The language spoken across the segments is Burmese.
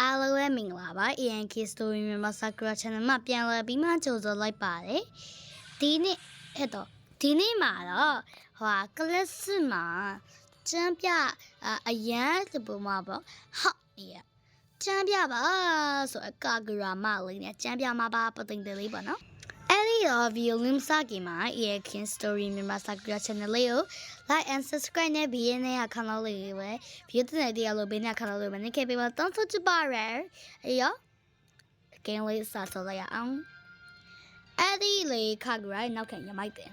အားလုံးပဲမင်္ဂလာပါ ANK Story မြန်မာ Sakura Channel မှာပြန်လည်ပြီးမှကြိုဆိုလိုက်ပါတယ်ဒီနေ့အဲ့တော့ဒီနေ့မှာတော့ဟိုဟာ class မှာကျမ်းပြအအရန်ဒီပုံမှာပေါ့ဟုတ်နေရကျမ်းပြပါဆိုအကာဂရာမလေးနဲ့ကျမ်းပြမှာပါပသိမ့်တယ်လေးပေါ့နော် အဲ့ဒီတော့ video link စကင်မှာ ANK Story မြန်မာ Sakura Channel လေးကို like and subscribe နဲ့ဘေးနဲ့အခန်းလေးလေးပဲ video တဲ့တရားလို့ဘေးနဲ့အခန်းလေးပဲနေခဲ့ပေးပါတောင်းဆိုချပါရယ်အဲ့ရော game လေးစဆောလိုက်ရအောင်အဲ့ဒီလေခါဂရိုင်းနောက်ခံရမိုက်တယ်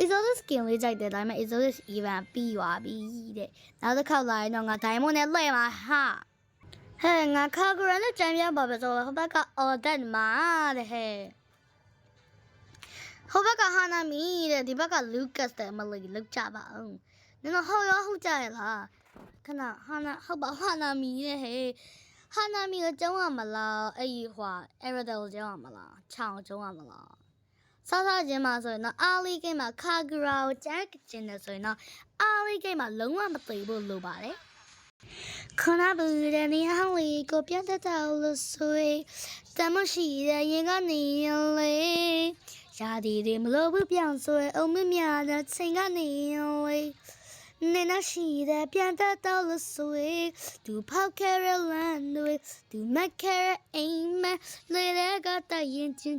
Exodus skin လေးကြိုက်တယ်ဒါပေမဲ့ Exodus event ပြီးသွားပြီတဲ့နောက်တစ်ခေါက်လာရင်တော့ငါ diamond နဲ့လှည့်မှာဟာဟဲ့ငါခါဂရိုင်းနဲ့ကြံပြပါပဲဆိုတော့ဟိုဘက်က order မှာတဲ့ဟဲ့ ဟိုဘက်ကဟာနာမီတဲ့ဒီဘက်က Lucas တဲ့မလေးလောက်ကြပါအောင်နင်တို့ဟောရောဟုတ်ကြရဲ့လားခဏဟာနာဟုတ်ပါဟာနာမီတဲ့ဟဲ့ဟာနာမီကိုကျုံးရမလားအဲ့ဒီဟွာအဲ့ရဒယ်ကိုကျုံးရမလားချောင်းကျုံးရမလားစစချင်းမှာဆိုရင်တော့အာလီဂိမ်းမှာခါဂရာကိုကြက်ကကျင်တယ်ဆိုရင်တော့အာလီဂိမ်းမှာလုံးဝမသိဘူးလို့ပါတယ်ခဏဘူးတဲ့နေဟောင်းလေးကိုပြတ်တတ်တော့လို့ဆိုရင်တမရှိတဲ့ရင်ကနေရင်လေ ရာဒီတွေမလို့ဘူးပြောင်းဆိုရင်အုံမမြတဲ့ချိန်ကနေရင်လေနေနရှိတဲ့ပြန်တတ်တော့လို့ဆိုရင်သူဖောက်ခဲရလန်တွေသူမက်ခဲရအိမ်မက်လေတဲ့ကတရင်ချင်း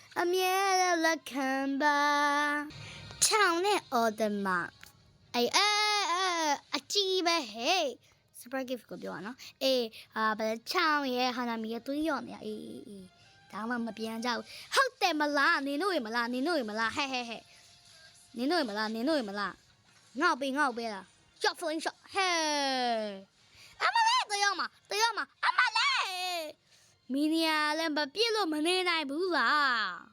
ယ်နေခံနိုင်မဲ့နိုင်နေနေစားထိုးပြီးမြတ်ပြစ်လိုက်ပါလားနေလာတွေ့ခဲ့ရင်ချင်းချင်းနာနာပြောင်းပါနမ်ချစ်တော့ဘူးစနာနာချင်းချင်းနောင်ပါနေလာတွေ့ခဲ့ရင်ရင်ရင်မမပြောင်းပါနေတည်းရတဲ့ရင်ဒီလစီပြန်ခဲ့ပါအမြဲတမ်းလက်ခံပါချောင်းနဲ့အော်ဒမအေးအဲအဲအကြည့်ပဲဟေး surprise gift ကိုပြောရနော်အေးဟာဘယ်ချောင်းရဲ့ဟာနာမီရဲ့သွေးရော်နေရအေးအေးအေးဒါမှမပြန်ကြဘူးဟုတ်တယ်မလားနင်တို့ရေမလားနင်တို့ရေမလားဟဲ့ဟဲ့ဟဲ့နင်တို့ရေမလားနင်တို့ရေမလားငေါ့ပေးငေါ့ပေးလား shot fling shot ဟဲ့အမလေးတရားမတရားမအမလေး မီနီယာလည်းမပြည့်လို့မနေနိုင်ဘူးလား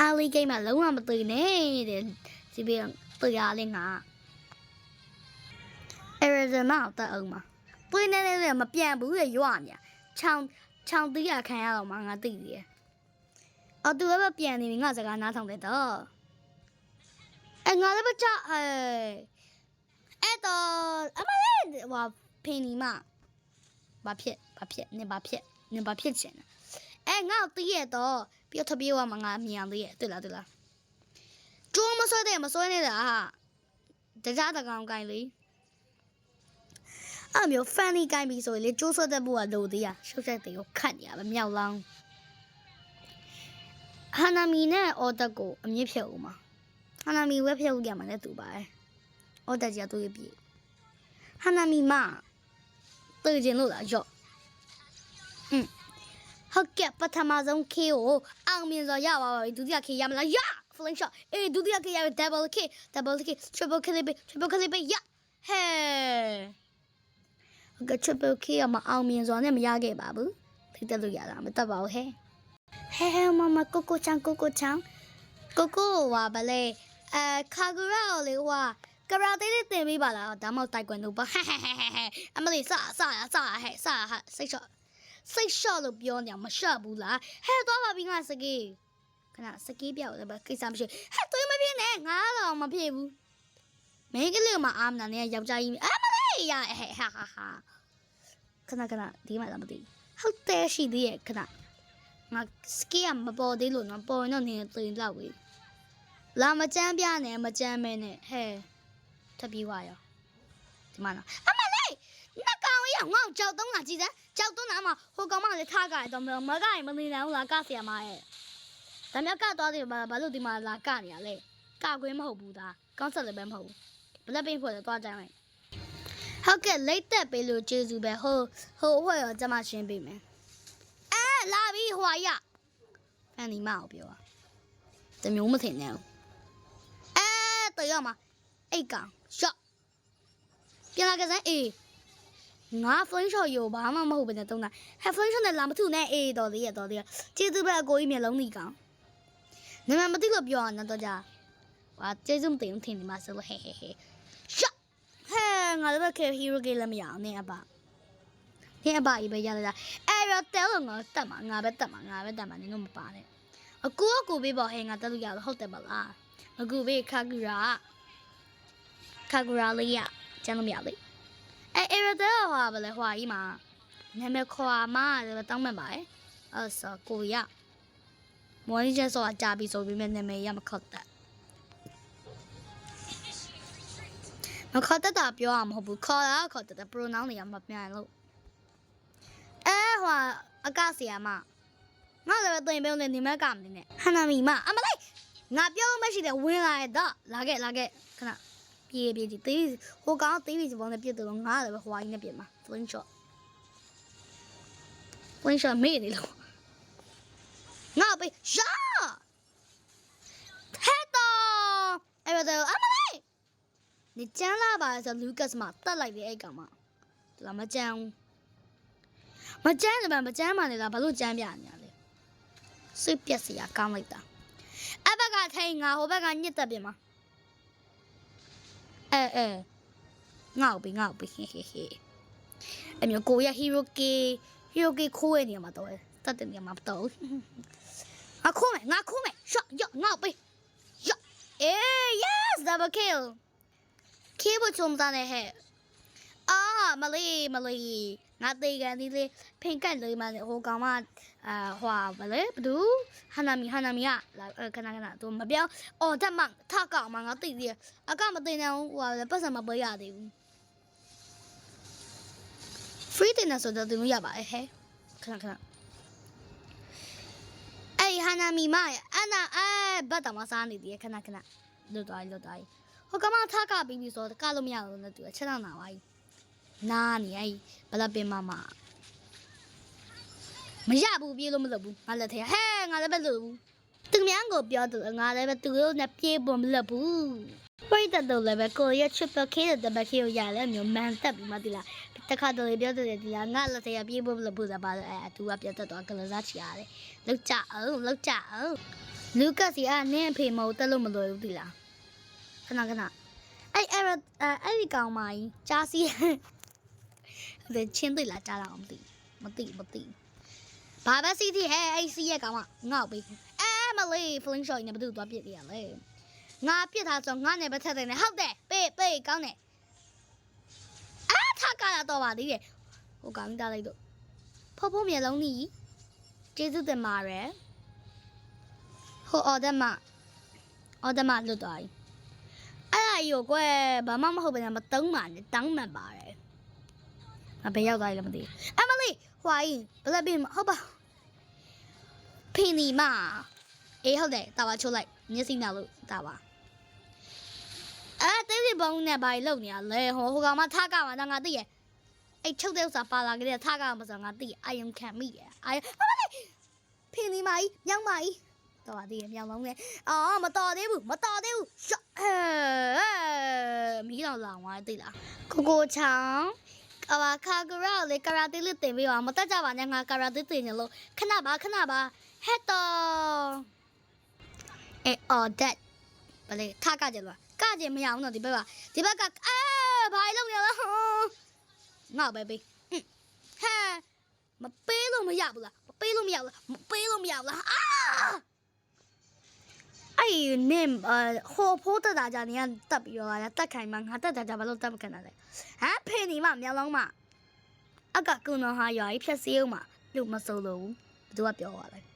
အာလီဂိမ်းမှာလုံးဝမသိနဲ့တဲ့ဒီပြန်တရားလေးငါအဲရဇမောက်တက်အောင်မှာပွေးနေနေနေမပြန်ဘူးလေရွာမြချောင်းချောင်းတီးရခံရတော့မှငါသိတယ်အော်သူလည်းပြန်နေပြီငါစကားနားထောင်တယ်တော့အဲငါလည်းမချအဲအဲ့တော့အမလေးဟိုဖင်နီမဘာဖြစ်ဘာဖြစ်နေဘာဖြစ် နေဘာဖြစ်ချင်အဲငါတီးရတော့ပြထပြေးဝမှာငါမြင်သေးရတွေ့လားတွေ့လားကျိုးမဆွဲတယ်မဆွဲနေတာဟာတကြားတကောင်ကိုင်လေးအဲ့မျိုး funny ကိုင်းပြီဆိုရင်လေကျိုးဆွတ်တဲ့ဘုကလိုသေးရရှုပ်ချက်တွေကိုခတ်နေရပဲမြောက်လောင်းဟာနာမီနဲ့အော်တက်ကိုအမြင့်ဖြတ်ဦးမှာဟာနာမီဝက်ဖြတ်ဦးကြမှာလည်းတူပါတယ်အော်တက်ကြီးကသူ့ရဲ့ပြေဟာနာမီမတေးကျင်လို့လားရော့ อืมဟုတ်ကဲ့ပထမဆုံး K ကိုအောင်မြင်စွာရပါပါပြီဒုတိယ K ရမလားရ fling shot အေးဒုတိယ K ရပြီ double K double K triple K လေးပဲ triple K လေးပဲရဟဲ့ဟုတ်ကဲ့ triple K ကမအောင်မြင်စွာနဲ့မရခဲ့ပါဘူးထိတက်လို့ရတာမတက်ပါဘူးဟဲ့ဟဲဟဲမမကိုကိုချန်ကိုကိုချန်ကိုကိုဝါဗလဲအဲခါဂူရာလေဝါကရာတေးလေးတင်ပေးပါလားဒါမှမဟုတ်တိုက်ကွန်တို့ပါဟဲဟဲဟဲဟဲအမလေးစစစဟဲ့စဟာစိတ်ရှော့ စိတ်ရှော့လို့ပြောနေမရှော့ဘူးလားဟဲသွားပါပြီငါစကေးခဏစကေးပြောက်တယ်ဗျကိစ္စမရှိဟဲ့တွေးမပြင်းနဲ့ငါတော့မဖြစ်ဘူးမင်းကလေးမအားမနာနဲ့ယောက်ျားကြီးအမလေးရဟဲဟာဟာဟာခဏခဏဒီမှာလာမသိဟုတ်တယ်ရှိသေးရဲ့ခဏငါစကီကမပေါ်သေးလို့နော်ပေါ်ရင်တော့နင်းသိလောက်ဝေးလာမကြမ်းပြနဲ့မကြမ်းမဲနဲ့ဟဲ့ထပ်ပြီးွားရောဒီမှာနော်အမလေး နှကောင်ရငေါ့ကြောက်သုံးလာကြည့်စမ်းကြောက်သုံးလာမှဟိုကောင်မလေးထားကြရတော့မကရင်မနေနိုင်ဘူးလားကဆရာမရဲ့ဒါမျိုးကတော့တယ်ဘာဘာလို့ဒီမှာလာကနေရလဲကခွင်းမဟုတ်ဘူးသားကောင်းဆက်လည်းပဲမဟုတ်ဘူးဘလက်ပင်းဖွဲ့တော့တွားကြမ်းလိုက်ဟုတ်ကဲ့လိတ်တက်ပေးလို့ကျေးဇူးပဲဟိုဟိုအဖွဲ့ရောကျမရှင်းပေးမယ်အဲလာပြီဟိုဟွာရဖန်ဒီမအောင်ပြောတာတမျိုးမထင်နဲ့ဘူးအဲတရားမှာအိတ်ကောင်ရှော့ပြန်လာကစားအေး ငါ flame shot ရောဘာမှမဟုတ်ဘဲနဲ့တုံးတာဟဲ flame shot နဲ့လာမထုနဲ့အေးတော်သေးရတော်သေးရကျေးဇူးပဲအကိုကြီးမျက်လုံးကြီးကောင်နာမည်မသိလို့ပြောရအောင်တော့ကြာဟာကျေးဇူးမတင်ဘူးထင်နေမှာဆိုလို့ဟဲဟဲဟဲရှော့ဟဲငါလည်းပဲ hero game လည်းမရအောင်နင်းအပါနင်းအဘကြီးပဲရလာတာအဲ့တော့တဲလို့ငါတက်မှာငါပဲတက်မှာငါပဲတက်မှာနင်တို့မပါနဲ့အကူအကူပေးပေါ့ဟဲ့ငါတက်လို့ရလို့ဟုတ်တယ်မလားအကူပေးခါကူရာခါကူရာလေးရကျန်လို့မရလေ အဲ့အဲ့တော့တဲဟွာပဲလေဟွာကြီးမှာနာမည်ခေါ်မှာလည်းတောင်းမှတ်ပါရဲ့အဲ့ဆိုကိုရမော်နီချက်ဆိုတာကြာပြီဆိုပြီးမဲ့နာမည်ရမခေါ်တတ်မခေါ်တတ်တာပြောရမှာမဟုတ်ဘူးခေါ်တာခေါ်တတ်တယ် pronoun တွေရမပြန်လို့အဲဟွာအကဆီယာမငါလည်းတင်ပေးလို့နေမကမနေနဲ့ဟနာမီမအမလေးငါပြောလို့မရှိတယ်ဝင်လာရတော့လာခဲ့လာခဲ့ခဏ ပြေးပြေးဒီတေးဟိုကောင်တေးပြီးစပုံနဲ့ပြစ်တယ်လို့ငါလည်းဟွာကြီးနဲ့ပြစ်မှာ fling shot fling shot မေ့နေလို့ငါပဲရှာဟဲ့တော့အဲ့တော့အမလေးနေကျန်းလာပါဆိုလူကတ်မတတ်လိုက်တယ်အဲ့ကောင်မသူကမကြမ်းဘူးမကြမ်းတယ်မမကြမ်းမှလည်းဘာလို့ကြမ်းပြညာလဲစိတ်ပြက်စရာကောင်းလိုက်တာအဘက်ကထိုင်ငါဟိုဘက်ကညစ်တက်ပြင်မှာ အဲအဲငါ့ကိုငါ့ကိုဟေဟေဟေအမျိုးကိုရဟီရိုကေဟီရိုကေခိုးရနေမှာတော့တတ်တယ်နေမှာတော့ငါခိုးမယ်ငါခိုးမယ်ရှော့ယော့ငါ့ကိုယော့အေး yes double kill kill ဘုံချုံသားနဲ့ဟဲ့အာမလေးမလေးငါတေကန်ဒီလေးဖိန်ကတ်လေးမဟိုကောင်မ အာဟွာဗလဲဘဒူဟာနာမီဟာနာမီကလာခဏခဏသူမပြောင်းအော်တက်မထကောင်မငါသိသေးတယ်အကမသိနေအောင်ဟွာပတ်စံမပေးရသေးဘူး free တင်နေဆိုတော့သူမရပါရဲ့ဟဲ့ခဏခဏအေးဟာနာမီမအနာအဲဘတ်တော်မစားနေသေးခဏခဏလွတ်သွားလွတ်သွားဟိုကောင်မထကပြီးပြီဆိုတော့ကလို့မရဘူးလို့သူချက်တော့နာပါ යි နားနေအဲ့ဘလပင်မမ မရဘူးပြေးလို့မလုပ်ဘူးငါလက်ထဲဟဲငါလည်းပဲလုပ်ဘူးသူများကိုပြောတယ်ငါလည်းပဲသူတို့နဲ့ပြေးဖို့မလုပ်ဘူးပြိတ္တတို့လည်းပဲကိုရ triple K တဲ့တပတ်ခေကိုရလဲမျိုးမန်တက်ပြီးမှဒီလားတခါတလေပြောတယ်ဒီလားငါလက်ထဲပြေးဖို့မလုပ်ဘူးဆိုပါတော့အဲသူကပြတ်တက်တော့ကလစားချီရတယ်လောက်ကြအောင်လောက်ကြအောင်လူကစီကနင်းအဖေမဟုတ်တက်လို့မလွယ်ဘူးဒီလားခဏခဏအဲ့အဲ့အဲ့ဒီကောင်မကြီးကြားစီဒါချင်းသိလားကြားလာအောင်မသိမသိမသိ ဘာပဲစီတီဟဲ့အဲ့စီရဲ့ကောင်ကငေါ့ပေးအဲမလေး fling shot နဲ့ဘယ်သူသွားပြစ်ရလဲငါပြစ်ထားဆိုငါနဲ့ပဲထက်တယ်နဲ့ဟုတ်တယ်ပေးပေးကောင်းတယ်အာထကားတော့ပါသေးတယ်ဟိုကောင်တားလိုက်တော့ဖော်ဖော်မျက်လုံးကြီးကျေးဇူးတင်ပါတယ်ဟိုအော်ဒမအော်ဒမလွတ်သွားပြီအဲ့ဒါကြီးကိုကွယ်ဘာမှမဟုတ်ဘဲနဲ့မတုံးပါနဲ့တောင်းမှန်ပါတယ်အဘယ်ရောက်သွားလဲမသိဘူးအမလေးဟွာရင်ဘလက်ပင်ဟုတ်ပါ ဖင်ဒီမအေးဟုတ်တယ်တာပါချိုးလိုက်မျက်စိနောက်လို့တာပါအဲတိတ်ပြပုံနဲ့ဘာလို့နေရလဲဟိုဟိုကောင်မထားကမှာငါသိရဲ့အဲ့ချုပ်တဲ့ဥစ္စာပါလာကြတဲ့ထားကမှာဆိုငါသိအာယုံခံမိရဲ့အာယုံအမလေးဖင်ဒီမကြီးမြောက်မကြီးတော့ပါသေးရဲ့မြောက်လုံးနဲ့အော်မတော်သေးဘူးမတော်သေးဘူးရှော့အဲမီးတော့လောင်သွားသိလားကိုကိုချောင်းအဝါခါဂရာလေကာရာတေလေးတင်ပြီးတော့မတက်ကြပါနဲ့ငါကာရာတေတင်နေလို့ခဏပါခဏပါ ဟက်တော့အဲအော်ဒက်ဘလေထကကြလို့ကကြမရအောင်တော့ဒီဘက်ကဒီဘက်ကအဲဘာလုံးနေလဲငါပဲပေးဟဲမပေးလို့မရဘူးလားမပေးလို့မရဘူးလားမပေးလို့မရဘူးလားအာအဲ့နင်ဟိုဖိုးတက်တာကြနေတက်ပြီးတော့တက်ခိုင်မှငါတက်တာကြဘာလို့တက်မခံတာလဲဟမ်ဖေနေမမြောက်လုံးမအကကုနော်ဟာရွာကြီးဖြက်စီးအောင်မလို့မစိုးလို့ဘူးဘယ်သူကပြောသွားလဲ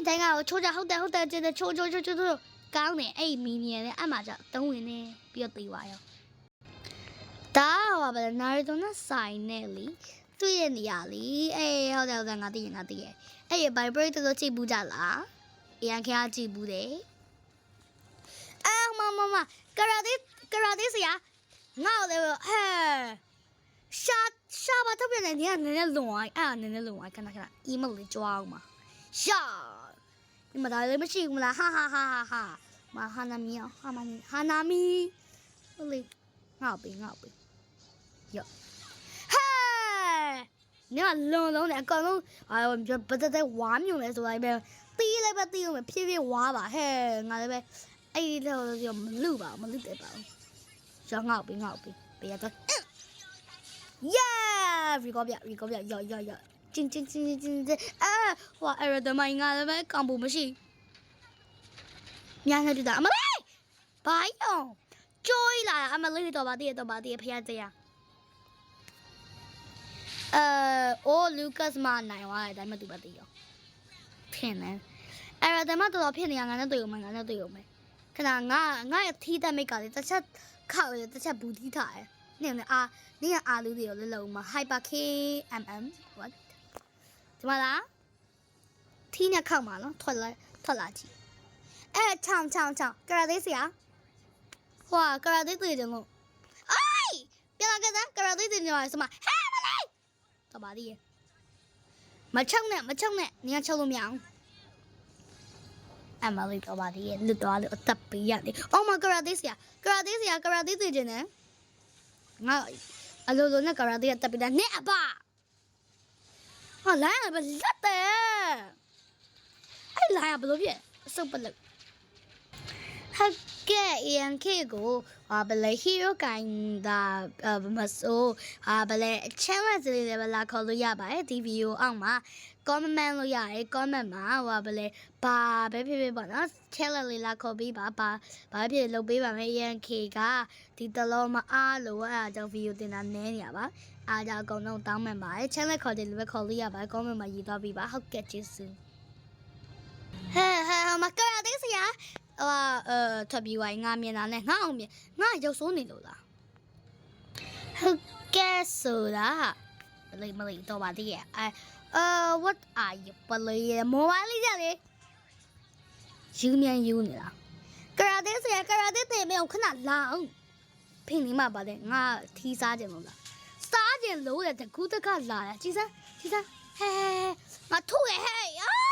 အဲအဲ့တိုင်းကတော့ချိုးကြဟုတ်တယ်ဟုတ်တယ်ကျတဲ့ချိုးချိုးချိုးချိုးချိုးကောင်းတယ်အဲ့မီနီယန်နဲ့အမှကြတုံးဝင်နေပြီးတော့တေးသွားရောဒါဟောပါလေနာရီတိုနဲ့ဆိုင်နဲ့လीသူ့ရဲ့နေရာလीအေးဟုတ်တယ်ဟုတ်တယ်ငါသိရင်ငါသိရဲ့အဲ့ရ vibrate လို့ကြည့်ဘူးကြလားအရင်ခင်ကြည့်ဘူးတယ်အာမမမကရာတေကရာတေဆရာငါ့ကိုလည်းဟဲ့ရှာရှာပါထုတ်ပြန်နေနေကနည်းနည်းလွန်သွားအဲ့ဒါနည်းနည်းလွန်သွားခဏခဏ email လေးကြွားအောင်ပါရှာ ဒီမှာဒါလည်းမရှိဘူးမလားဟာဟာဟာဟာဟာမဟာနာမီဟာမနီဟာနာမီဟုတ်လေငါ့ပေးငါ့ပေးယောဟဲနေကလွန်လုံးတယ်အကောင်လုံးအာဘတ်တဲ့ဝါမြုံလဲဆိုလိုက်ပဲတီးလိုက်ပဲတီးအောင်ဖြည်းဖြည်းဝါပါဟဲ့ငါလည်းပဲအဲ့ဒီတော့မလူပါမလူတယ်ပါရောငါ့ပေးငါ့ပေးပေးရတော့ Yeah! ရီကောပြရီကောပြယောယောယော ကျင်းကျင်းကျင်းကျင်းအာဟွာအဲ့ရဒမိုင်းငါလည်းပဲကောင်ဖို့မရှိမြန်နေတူတာအမလေးဘိုင်းအောင်ကြိုးလာအမလေးတော့ပါတည်းတော့ပါတည်းဖခင်တရားအဲအိုလူကတ်မနိုင်သွားတယ်ဒါမှမတူပါသေးရောထင်တယ်အဲ့ဒါတမတော်တော်ဖြစ်နေရငါနဲ့တွေ့ုံမှာငါနဲ့တွေ့ုံမယ်ခဏငါငါရဲ့ထီးတက်မိတ်ကလေတစ်ချက်ခောက်ရတစ်ချက်ဘူးတီးထားတယ်နင်လည်းအာနင်ကအာလူတွေကိုလည်းလုံးမှာ hyper kmm what ကျမလားထီးနဲ့ခောက်မှာနော်ထွက်လာထွက်လာကြည့်အဲချောင်ချောင်ချောင်ကရာသေးဆရာဟွာကရာသေးသေးတယ်လို့အိုးပြန်လာကြစကရာသေးသေးနေပါစမဟဲမလေးတပါသေးရမချုံနဲ့မချုံနဲ့နေရာချုံလို့မရအောင်အမလေးတော့ပါသေးရလွတ်သွားလို့အသက်ပေးရတယ်။အော်မကရာသေးဆရာကရာသေးဆရာကရာသေးသေးခြင်းနဲ့ငါအလိုလိုနဲ့ကရာသေးရတက်ပေးတာနဲ့အပါ ဟာလိုင်းကပဲလက်တယ်အဲ့လိုင်းကဘလို့ပြည့်အစုပ်ပလို့ဟုတ်ကဲ့ ANK ကိုဟာဘလဲ hero ကန်တာမဆိုးဟာဘလဲ challenge လေးတွေပဲလာခေါ်လို့ရပါတယ်ဒီ video အောက်မှာ comment လို့ရတယ် comment မှာဟိုဗလဲဘာပဲဖြစ်ဖြစ်ပေါ့နော် challenge လေးလာခေါ်ပြီးပါဘာဘာဖြစ်လုပ်ပေးပါမယ် yank ကဒီတလုံးမအားလို့အဲ့အကြောင်း video တင်တာနည်းနေရပါ အားကြောင့်အကုန်လုံးတောင်းမှန်ပါတယ် challenge ခေါ်တယ်လို့ပဲခေါ်လို့ရပါတယ် comment မှာရေးသွားပြီးပါဟုတ်ကဲ့ကျေးဇူးဟဲဟဲမကရတဲ့ဆရာဟိုအဲထွက်ပြီးဝိုင်းငါမြင်တာနဲ့ငါအောင်မြင်ငါရုပ်ဆိုးနေလို့လားဟုတ်ကဲ့ဆိုတာမလေးမလေးတော့ပါသေးရဲ့အဲ Uh, what are you playing? မော်လေးကြလေယူမြန်ယူနေတာကရာတေးဆရာကရာတေးတဲ့မေခဏလာအောင်ဖင်နေမှာပါလေငါထီးစားကြလို့လားစားကြလို့ လေတကူးတကလာတာကြည်စမ်းကြည်စမ်းဟဲငါထုတ်ရဟဲ့အာ